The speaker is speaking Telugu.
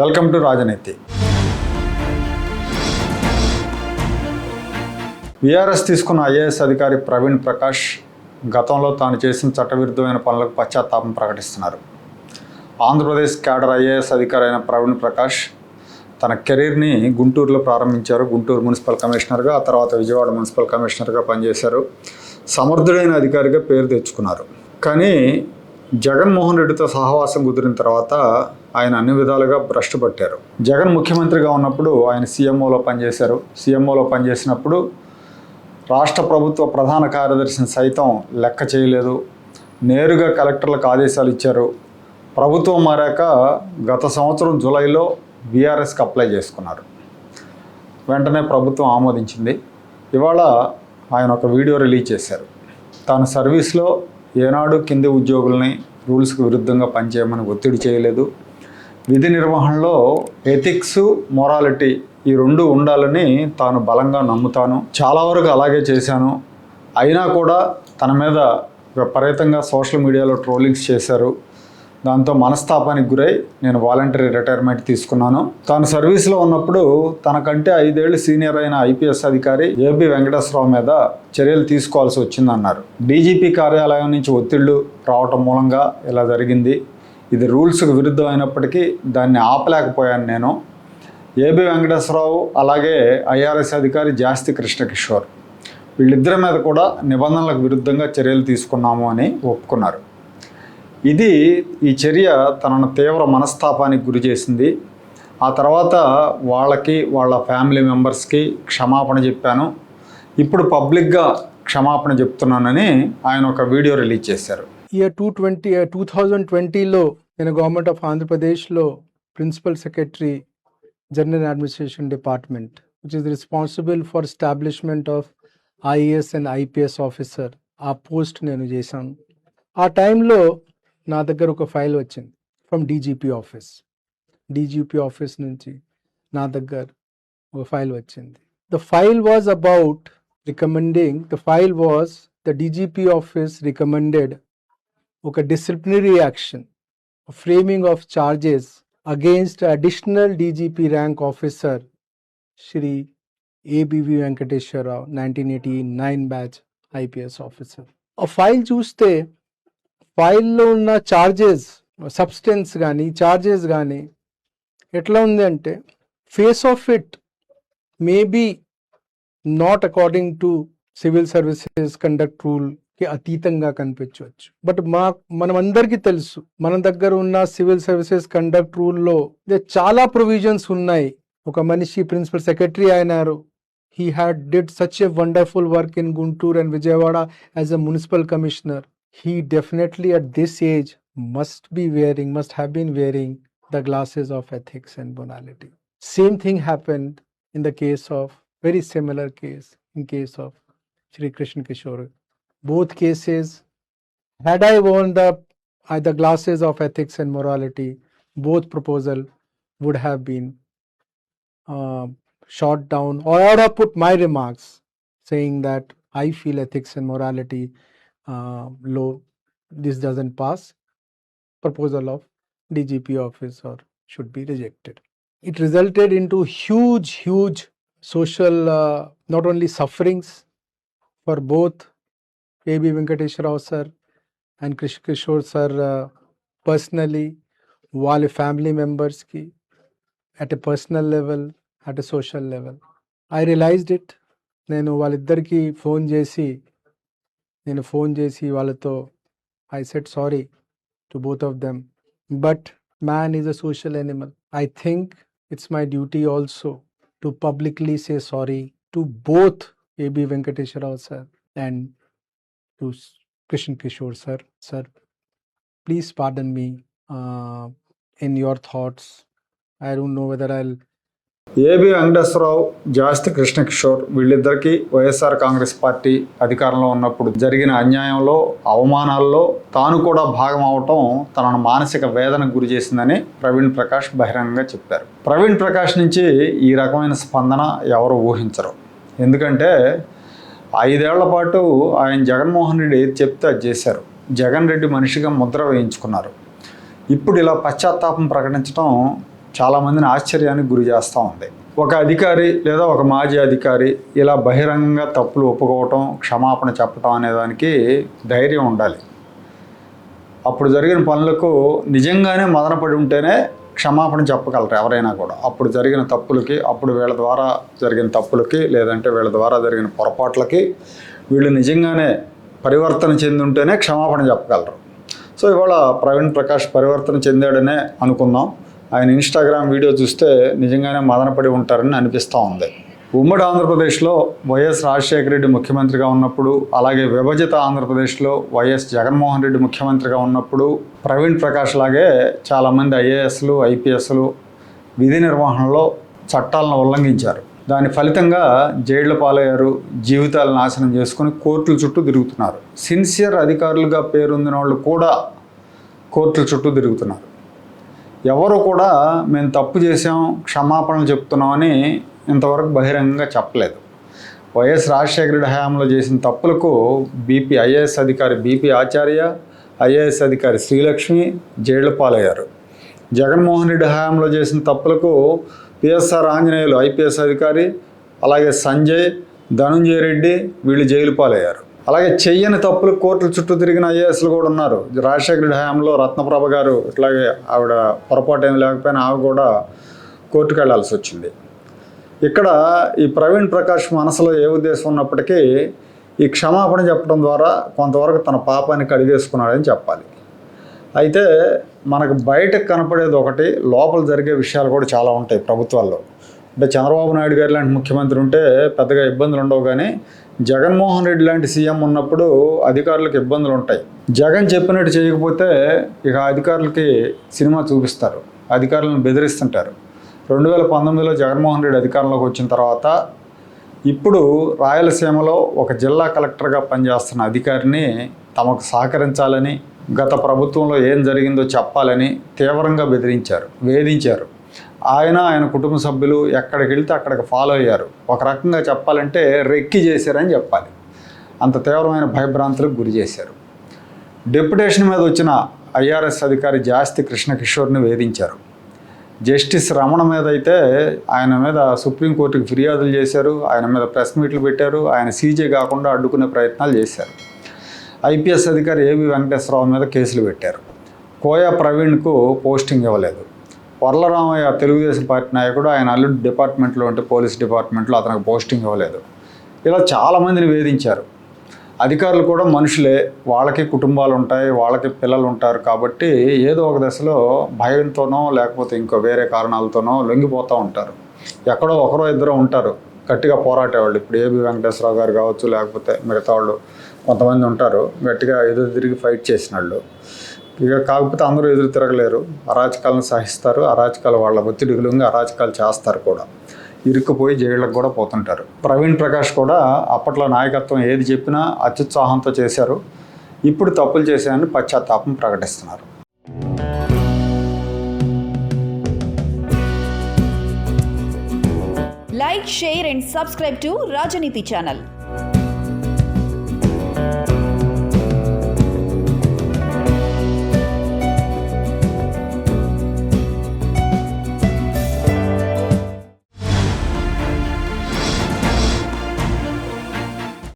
Welcome to Rajaneeti. విఆర్ఎస్ తీసుకున్న ఐఏఎస్ అధికారి ప్రవీణ్ ప్రకాష్ గతంలో తాను చేసిన చట్టవిరుద్ధమైన పనులకు పశ్చాత్తాపం ప్రకటిస్తున్నారు. ఆంధ్రప్రదేశ్ క్యాడర్ ఐఏఎస్ అధికారి అయిన ప్రవీణ్ ప్రకాష్ తన కెరీర్ని గుంటూరులో ప్రారంభించారు. గుంటూరు మున్సిపల్ కమిషనర్గా ఆ తర్వాత విజయవాడ మున్సిపల్ కమిషనర్గా పనిచేశారు. సమర్థుడైన అధికారిగా పేరు తెచ్చుకున్నారు. కానీ జగన్మోహన్ రెడ్డితో సహవాసం కుదిరిన తర్వాత ఆయన అన్ని విధాలుగా భ్రష్టు పట్టారు. జగన్ ముఖ్యమంత్రిగా ఉన్నప్పుడు ఆయన సీఎంఓలో పనిచేశారు. సీఎంఓలో పనిచేసినప్పుడు రాష్ట్ర ప్రభుత్వ ప్రధాన కార్యదర్శిని సైతం లెక్క చేయలేదు. నేరుగా కలెక్టర్లకు ఆదేశాలు ఇచ్చారు. ప్రభుత్వం మారాక గత సంవత్సరం జూలైలో బీఆర్ఎస్కి అప్లై చేసుకున్నారు. వెంటనే ప్రభుత్వం ఆమోదించింది. ఇవాళ ఆయన ఒక వీడియో రిలీజ్ చేశారు. తన సర్వీస్లో ఏనాడు కింది ఉద్యోగుల్ని రూల్స్కి విరుద్ధంగా పనిచేయమని ఒత్తిడి చేయలేదు. విధి నిర్వహణలో ఎథిక్స్ మొరాలిటీ ఈ రెండు ఉండాలని తాను బలంగా నమ్ముతాను. చాలా వరకు అలాగే చేశాను. అయినా కూడా తన మీద విపరీతంగా సోషల్ మీడియాలో ట్రోలింగ్స్ చేశారు. దాంతో మనస్తాపానికి గురై నేను వాలంటరీ రిటైర్మెంట్ తీసుకున్నాను. తాను సర్వీస్లో ఉన్నప్పుడు తనకంటే ఐదేళ్ళు సీనియర్ అయిన ఐపీఎస్ అధికారి ఏబి వెంకటేశ్వరరావు మీద చర్యలు తీసుకోవాల్సి వచ్చిందన్నారు. డీజీపీ కార్యాలయం నుంచి ఒత్తిళ్ళు రావటం మూలంగా ఇలా జరిగింది. ఇది రూల్స్కు విరుద్ధం అయినప్పటికీ దాన్ని ఆపలేకపోయాను నేను. ఏబి వెంకటేశ్వరరావు అలాగే ఐఆర్ఎస్ అధికారి జాస్తి కృష్ణకిషోర్ వీళ్ళిద్దరి మీద కూడా నిబంధనలకు విరుద్ధంగా చర్యలు తీసుకున్నాము అని ఒప్పుకున్నారు. ఇది ఈ చర్య తనను తీవ్ర మనస్తాపానికి గురి చేసింది. ఆ తర్వాత వాళ్ళకి వాళ్ళ ఫ్యామిలీ మెంబర్స్కి క్షమాపణ చెప్పాను. ఇప్పుడు పబ్లిక్గా క్షమాపణ చెప్తున్నానని ఆయన ఒక వీడియో రిలీజ్ చేశారు. Year two twenty two thousand ట్వంటీలో నేను గవర్నమెంట్ ఆఫ్ ఆంధ్రప్రదేశ్లో principal secretary general administration department which is responsible for establishment of IAS and IPS officer ఆ పోస్ట్ నేను చేశాను. ఆ టైంలో నా దగ్గర ఒక ఫైల్ వచ్చింది from DGP office DGP office నుంచి నా దగ్గర ఒక ఫైల్ వచ్చింది. The file was about recommending the file was the DGP office recommended ఒక disciplinary action framing of charges against additional DGP rank officer Shri AB V Venkateswara Rao nineteen eighty nine batch IPS officer ఆ ఫైల్ చూస్తే ఫైల్లో ఉన్న చార్జెస్ సబ్స్టెన్స్ కానీ చార్జెస్ కానీ ఎట్లా ఉంది అంటే face of it maybe not according to civil services conduct రూల్కి అతీతంగా కనిపించవచ్చు. బట్ మా మనం అందరికీ తెలుసు మన దగ్గర ఉన్న సివిల్ సర్వీసెస్ కండక్ట్ రూల్లో చాలా ప్రొవిజన్స్ ఉన్నాయి. ఒక మనిషి ప్రిన్సిపల్ సెక్రటరీ అయినారు. He had did such a wonderful work in Guntur and Vijayawada as a municipal commissioner he definitely at this age must be wearing, must have been wearing the glasses of ethics and morality. Same thing happened in the case of very similar case in case of Sri Krishna Kishore. Both cases, had I worn the uh, the glasses of ethics and morality, both proposal would have been uh, shot down, or I would have put my remarks saying that I feel ethics and morality low, this doesn't pass, proposal of DGP office or should be rejected. It resulted into huge, huge social, uh, not only sufferings for both A.B. Venkateshwar Rao sir and Krish Kishore sir uh, personally, వాళ్ళ ఫ్యామిలీ మెంబర్స్కి at a personal level at a social level I realised it నేను వాళ్ళిద్దరికీ ఫోన్ చేసి నేను ఫోన్ చేసి వాళ్ళతో I said sorry to both of them but man is a social animal I think it's my duty also to publicly say sorry to both A B Venkateswara Rao sir and to Krishna Kishore sir sir please pardon me in your thoughts I don't know whether I AB Venkateswara Rao Jasti Krishnakishore వీళ్ళిద్దరికీ వైఎస్ఆర్ కాంగ్రెస్ పార్టీ అధికారంలో ఉన్నప్పుడు జరిగిన అన్యాయంలో అవమానాల్లో తాను కూడా భాగం అవటం తనను మానసిక వేదనకు గురి చేసిందని ప్రవీణ్ ప్రకాష్ బహిరంగంగా చెప్పారు. ప్రవీణ్ ప్రకాష్ నుంచి ఈ రకమైన స్పందన ఎవరు ఊహించరు. ఎందుకంటే ఐదేళ్ళ పాటు ఆయన జగన్మోహన్ రెడ్డి ఏది చెప్తే అది చేశారు. జగన్ రెడ్డి మనిషిగా ముద్ర వేయించుకున్నారు. ఇప్పుడు ఇలా పశ్చాత్తాపం ప్రకటించడం చాలామందిని ఆశ్చర్యానికి గురి చేస్తూ ఉంది. ఒక అధికారి లేదా ఒక మాజీ అధికారి ఇలా బహిరంగంగా తప్పులు ఒప్పుకోవటం క్షమాపణ చెప్పటం అనే దానికి ధైర్యం ఉండాలి. అప్పుడు జరిగిన పనులకు నిజంగానే మదనపడి ఉంటేనే క్షమాపణ చెప్పగలరు ఎవరైనా కూడా. అప్పుడు జరిగిన తప్పులకి అప్పుడు వీళ్ళ ద్వారా జరిగిన తప్పులకి లేదంటే వీళ్ళ ద్వారా జరిగిన పొరపాట్లకి వీళ్ళు నిజంగానే పరివర్తన చెంది ఉంటేనే క్షమాపణ చెప్పగలరు. సో ఇవాళ ప్రవీణ్ ప్రకాష్ పరివర్తన చెందాడనే అనుకుందాం. ఆయన ఇన్స్టాగ్రామ్ వీడియో చూస్తే నిజంగానే మదనపడి ఉంటారని అనిపిస్తూ ఉంది. ఉమ్మడి ఆంధ్రప్రదేశ్లో వైఎస్ రాజశేఖర రెడ్డి ముఖ్యమంత్రిగా ఉన్నప్పుడు అలాగే విభజిత ఆంధ్రప్రదేశ్లో వైఎస్ జగన్మోహన్ రెడ్డి ముఖ్యమంత్రిగా ఉన్నప్పుడు ప్రవీణ్ ప్రకాష్ లాగే చాలామంది ఐఏఎస్లు ఐపీఎస్లు విధి నిర్వహణలో చట్టాలను ఉల్లంఘించారు. దాని ఫలితంగా జైళ్ళ పాలయ్యారు జీవితాలు నాశనం చేసుకుని కోర్టుల చుట్టూ తిరుగుతున్నారు. సిన్సియర్ అధికారులుగా పేరొందిన వాళ్ళు కూడా కోర్టుల చుట్టూ తిరుగుతున్నారు. ఎవరు కూడా మేము తప్పు చేసాం క్షమాపణలు చెప్తున్నామని ఇంతవరకు బహిరంగంగా చెప్పలేదు. వైఎస్ రాజశేఖర రెడ్డి హయాంలో చేసిన తప్పులకు బీపీ ఐఏఎస్ అధికారి బీపీ ఆచార్య ఐఏఎస్ అధికారి శ్రీలక్ష్మి జైళ్ళ పాలయ్యారు. జగన్మోహన్ రెడ్డి హయాంలో చేసిన తప్పులకు పిఎస్ఆర్ ఆంజనేయులు ఐపీఎస్ అధికారి అలాగే సంజయ్ ధనుంజయ రెడ్డి వీళ్ళు జైలు పాలయ్యారు. అలాగే చెయ్యని తప్పులు కోర్టుల చుట్టూ తిరిగిన ఐఏఎస్లు కూడా ఉన్నారు. రాజశేఖర హయాంలో రత్నప్రభ గారు ఇట్లాగే ఆవిడ పొరపాటు ఏమి లేకపోయినా ఆవిడ కూడా కోర్టుకు వెళ్ళాల్సి వచ్చింది. ఇక్కడ ఈ ప్రవీణ్ ప్రకాష్ మనసులో ఏ ఉద్దేశం ఉన్నప్పటికీ ఈ క్షమాపణ చెప్పడం ద్వారా కొంతవరకు తన పాపాన్ని కడిగేసుకున్నాడని చెప్పాలి. అయితే మనకు బయటకు కనపడేది ఒకటి లోపల జరిగే విషయాలు కూడా చాలా ఉంటాయి ప్రభుత్వాల్లో. అంటే చంద్రబాబు నాయుడు గారు లాంటి ముఖ్యమంత్రి ఉంటే పెద్దగా ఇబ్బందులు ఉండవు కానీ జగన్మోహన్ రెడ్డి లాంటి సీఎం ఉన్నప్పుడు అధికారులకు ఇబ్బందులు ఉంటాయి. జగన్ చెప్పినట్టు చేయకపోతే ఇక అధికారులకి సినిమా చూపిస్తారు. అధికారులను బెదిరిస్తుంటారు. రెండు వేల పంతొమ్మిదిలో జగన్మోహన్ రెడ్డి అధికారంలోకి వచ్చిన తర్వాత ఇప్పుడు రాయలసీమలో ఒక జిల్లా కలెక్టర్గా పనిచేస్తున్న అధికారిని తమకు సహకరించాలని గత ప్రభుత్వంలో ఏం జరిగిందో చెప్పాలని తీవ్రంగా బెదిరించారు వేధించారు. ఆయన ఆయన కుటుంబ సభ్యులు ఎక్కడికి వెళ్తే అక్కడికి ఫాలో అయ్యారు. ఒక రకంగా చెప్పాలంటే రెక్కి చేశారని చెప్పాలి. అంత తీవ్రమైన భయభ్రాంతులకు గురి చేశారు. డెప్యుటేషన్ మీద వచ్చిన ఐఆర్ఎస్ అధికారి జాస్తి కృష్ణ కిషోర్ని వేధించారు. జస్టిస్ రమణ మీద అయితే ఆయన మీద సుప్రీంకోర్టుకి ఫిర్యాదులు చేశారు. ఆయన మీద ప్రెస్ మీట్లు పెట్టారు. ఆయన సీజే కాకుండా అడ్డుకునే ప్రయత్నాలు చేశారు. ఐపీఎస్ అధికారి ఏవి వెంకటేశ్వరరావు మీద కేసులు పెట్టారు. కోయా ప్రవీణ్కు పోస్టింగ్ ఇవ్వలేదు. వర్లరామయ్య తెలుగుదేశం పార్టీ నాయకుడు ఆయన అల్లుడు డిపార్ట్మెంట్లో ఉంటే పోలీస్ డిపార్ట్మెంట్లో అతనికి పోస్టింగ్ ఇవ్వలేదు. ఇలా చాలామందిని వేధించారు. అధికారులు కూడా మనుషులే వాళ్ళకి కుటుంబాలు ఉంటాయి వాళ్ళకి పిల్లలు ఉంటారు కాబట్టి ఏదో ఒక దశలో భయంతోనో లేకపోతే ఇంకో వేరే కారణాలతోనో లొంగిపోతూ ఉంటారు. ఎక్కడో ఒకరో ఇద్దరు ఉంటారు. గట్టిగా పోరాటేవాళ్ళు. ఇప్పుడు ఏబి వెంకటేశ్వరరావు గారు కావచ్చు లేకపోతే మిగతా వాళ్ళు కొంతమంది ఉంటారు. గట్టిగా ఎదురు తిరిగి ఫైట్ చేసిన వాళ్ళు. ఇక కాకపోతే అందరూ ఎదురు తిరగలేరు. అరాచకాలను సహిస్తారు. అరాచకాలు వాళ్ళ ఒత్తిడికి అరాచకాలు చేస్తారు కూడా. ఇరుక్కుపోయి జైళ్ళకు కూడా పోతుంటారు. ప్రవీణ్ ప్రకాష్ కూడా అప్పట్లో నాయకత్వం ఏది చెప్పినా అత్యుత్సాహంతో చేశారు. ఇప్పుడు తప్పులు చేశారని పశ్చాత్తాపం ప్రకటిస్తున్నారు. Like share and subscribe to Rajaneeti channel